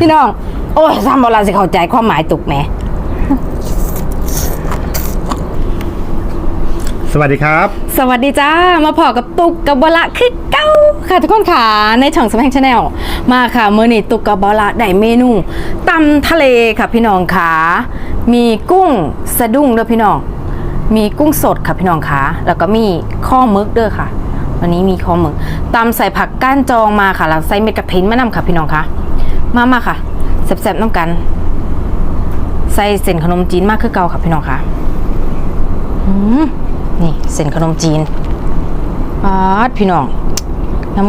พี่น้อง โอ้ยซ้ำโบราณสิเข้าใจความหมายตุกแหมสวัสดีครับ สวัสดีจ้า มาพอกับตุกกับบละคือเก้าค่ะทุกคนค่ะ ในช่องสมังชาแนลมาค่ะเมื่อนี้ตุกกับบละได้เมนูตำทะเลค่ะพี่น้องค่ะ มีกุ้งสะดุ้งด้วยพี่น้อง มีกุ้งสดค่ะพี่น้องค่ะ แล้วก็มีข้อมึกด้วยค่ะ วันนี้มีข้อมึกตำใส่ผักก้านจองมาค่ะแล้วใส่เม็ดกระถินมะนำค่ะพี่น้องค่ะ มามาค่ะแซ่บๆน้ำกัน ใส่เส้นขนมจีนมากคือเก่าค่ะพี่น้องค่ะนี่เส้นขนมจีนปาดพี่น้อง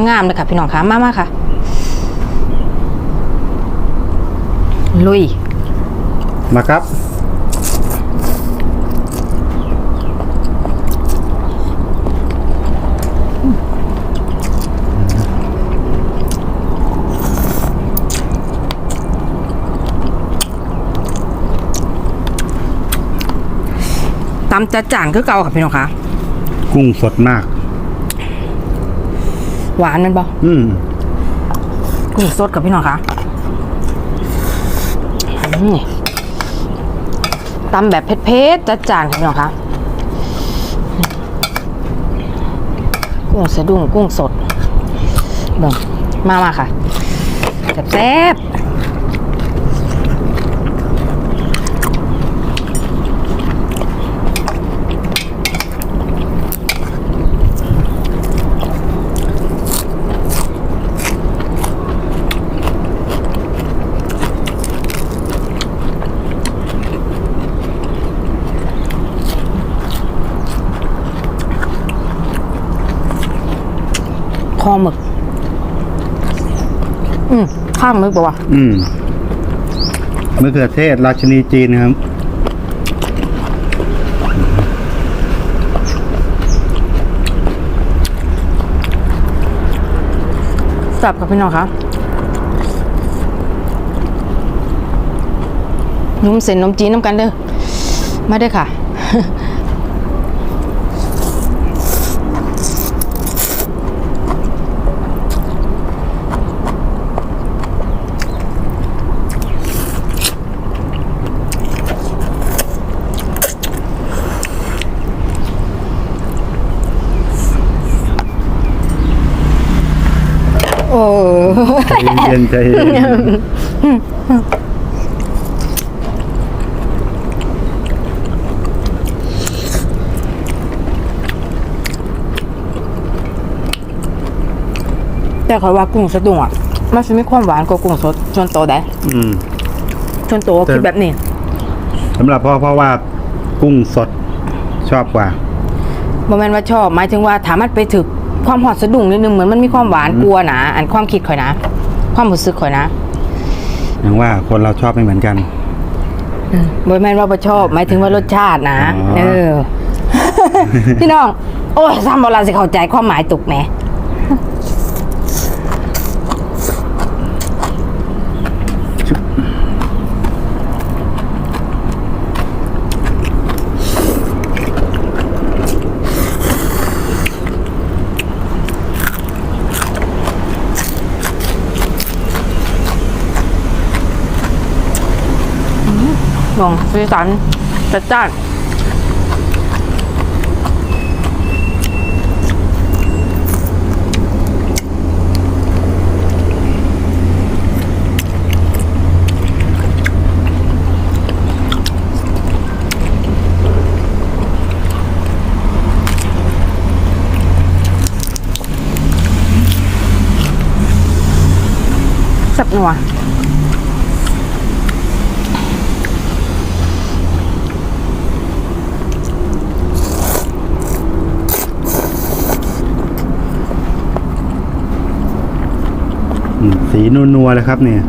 งามๆเลยค่ะพี่น้องค่ะมามาค่ะ ลุย มาครับ ตำจัดจานคือเก่าค่ะพี่น้องค่ะกุ้งสดมาก หวานแมันบ่อืมกุ้งสดกับพี่น้องค่ะอืมนี่ตำแบบเผ็ดๆจัดจานค่ะพี่น้องค่ะกุ้งสะดุ้งกุ้งสดเบิ่งมามาค่ะแซ่บๆ อหมึก อืมข้างมึกปะวะอืมมะเขือเทศราชินีจีนครับ สับกับพี่น้องคะนุ่มเส้นนมจีนน้ำกันเด้อมาเด้อค่ะ โอ้ใจเย็นๆใจเย็นแต่ขอยว่ากุ้งสะดุ้งอะมันจะมีความหวานกว่ากุ้งสดชวนโตได้อืมชวนโตก็คือแบบนี้สำหรับพ่อเพราะว่ากุ้งสดชอบกว่าบ่แม่นว่าชอบหมายถึงว่าถามมันไปถึก ความหอดสะดุ้งนิดนึงเหมือนมันมีความหวานกลัวนะอันความคิดข่อยนะ ความรู้สึกข่อยนะอย่างว่าคนเราชอบไม่เหมือนกันบ่แม่นว่าบ่ชอบ หมายถึงว่ารสชาตินะอ๋อเออ พี่น้อง โอ้ยซ้ำโบราณสิเข้าใจความหมายตุกแหม ลองสีสันจัดจ้านสับนัว สีนัวๆเลยครับเนี่ย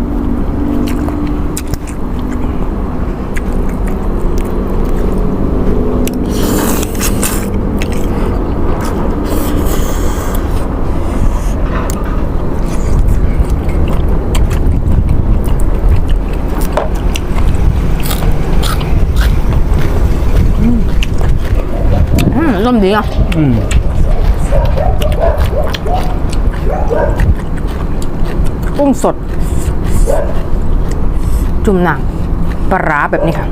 อืมร่มดีอะ อืม กุ้งสด จุ่มหนังปลาร้าแบบนี้ค่ะ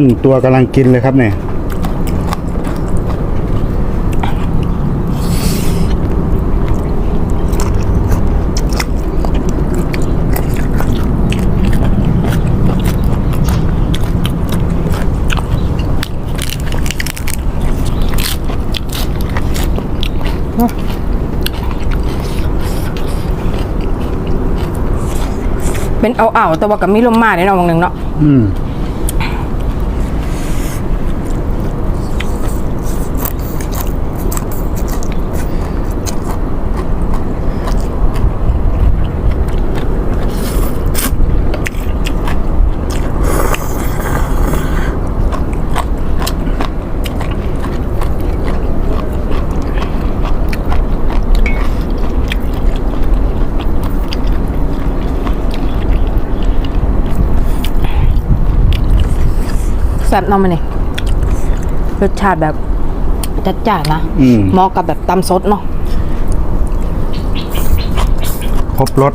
กุ้งตัวกำลังกินเลยครับเนี่ยเป็นเอาเอาๆแต่ว่ากับมีลมมาในนองหนึ่งเนาะอืม แซ่บเน้องมันนี่รสชาติแบบจัดจ้านนะอืม เหมาะกับแบบตำซดเนาะ ครบรส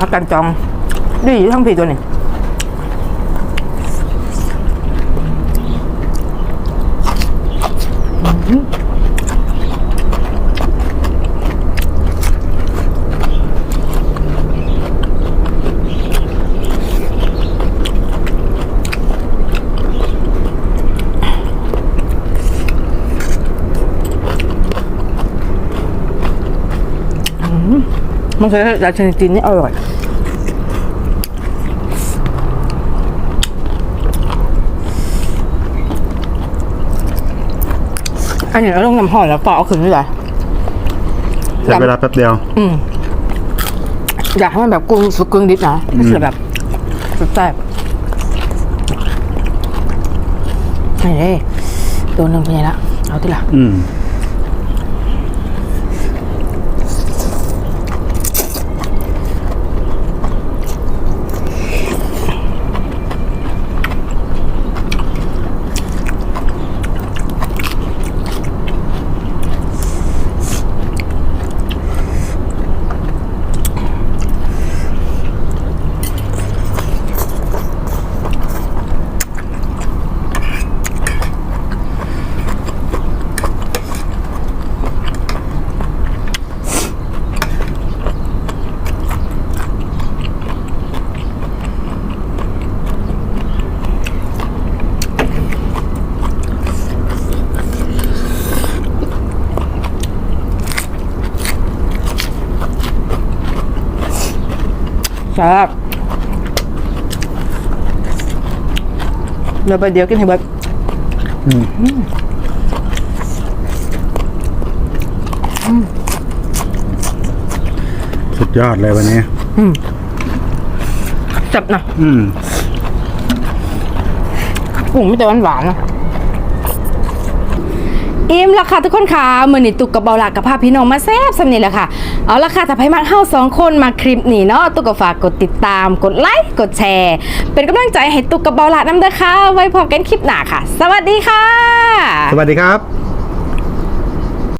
พักกันจองดีทั้งผีตัวนี้มั นเคยราชนิตินนี่อร่อยอันนี้เราต้องนำห่อแล้วเปล่าเอาขึ้นไม่ได้ใช้เวลาแป๊บเดียว อืมอยากให้มันแบบกุ้งสุกกุ้งดิบนะไม่ใช่แบบแซ่บๆนี่เลยตัวหนึ่งเป็นไงละเอาที่ละอืม แซ่บเดี๋ยวไปเดี๋ยวกินให้เบิดสุดยอดเลยวันนี้แซ่บนะอืม กุ้งไม่แต่หวานๆนะ อิ่มแล้วค่ะทุกคนค่ะมือนี่ตุกกับเบาหลักกับภาพี่น้องมาแซ่บสำนี่แหละค่ะ เอาละค่ะถ้าใครมักเฮาสองคนมาคลิปนี้เนาะตุกก็ฝากกดติดตามกดไลค์กดแชร์ เป็นกำลังใจให้ตุกกับเบาหลักน้ำเด้อค่ะ ไว้พบกันคลิปหน้าค่ะ สวัสดีค่ะ สวัสดีครับ